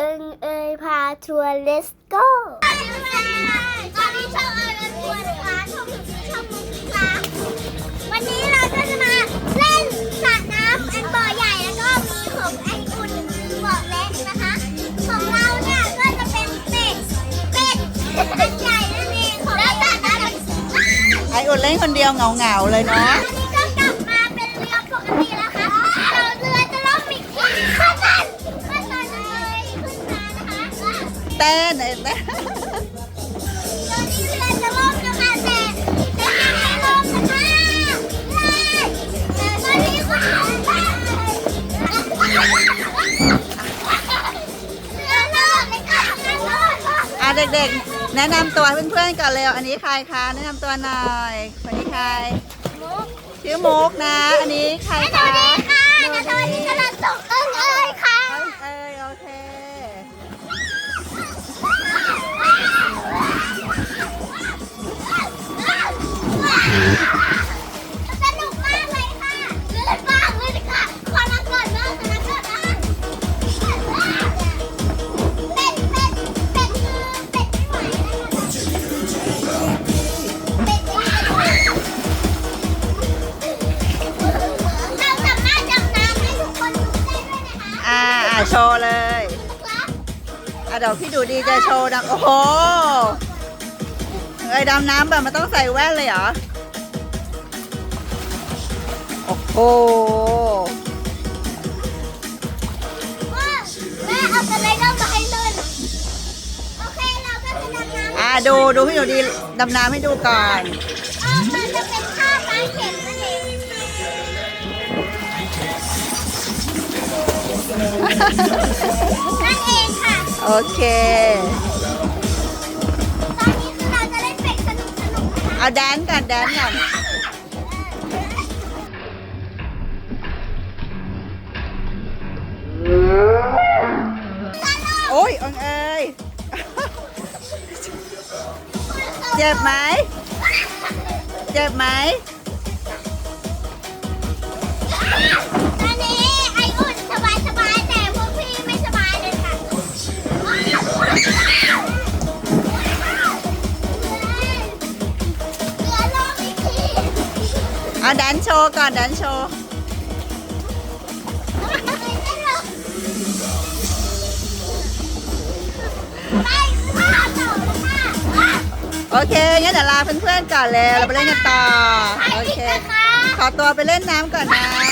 เอิงเอยพาทัวร์ let's go ตอนนี้ช่องเอิงเอยทัวร์นะคะช่องถึงช่องมุกค่ะวันนี้เราก็จะมาเล่นสระน้ำอันบ่อใหญ่แล้วก็มีของไออุ่นบ่อเล็กนะคะ ของเราเนี่ยก็จะเป็นเป็ด เป็ดอันใหญ่นั่นเองของแล้วสระน้ำไออุ่นเล่นคนเดียวเหงาๆเลยเนาะ อันนี้ก็กลับมาเป็นเรือปกติแล้ว เต้นไอ้เต้นตอนนี้เรือจะล่มนะคะแต่จะยังไม่ล่มนะคะเลยแต่ตอนนี้คุณทำได้เรือล่มเลยค่ะเรือล่มอะเด็กๆ แนะนำตัวให้เพื่อนๆก่อนเร็ว อันนี้ใครคะ แนะนำตัวหน่อยคนนี้ใครมุกชื่อมุกนะ อันนี้ใครสวัคะ โชว์เลยครับอะเดี๋ยวพี่ดูดีจะโชว์นะโอ้โหเอ้ยดำน้ำแบบมันต้องใส่แว่นเลยเหรอ โอ้โหว่าแม่เอาสไลเดอร์มาให้เล่นโอเคเราก็จะดำน้ำอ่าดูดูพี่ดูดีดำน้ำให้ดูก่อน เออมันจะเป็น นั่นเองค่ะ โอเค ตอนนี้คือเราจะเล่นเป็ดสนุกสนุกๆนะคะเอาแดนก่อนแดนก่อนโอ้ยองเอ้ยเจ็บไหมเจ็บไหมตอนนี้ไอ เอาแดนโชว์ก่อนแดนโชว์โอเค งั้นเดี๋ยวลาเพื่อนๆก่อนเลยเราไปเล่นกันต่อ โอเค ขอตัวไปเล่นน้ำก่อนนะ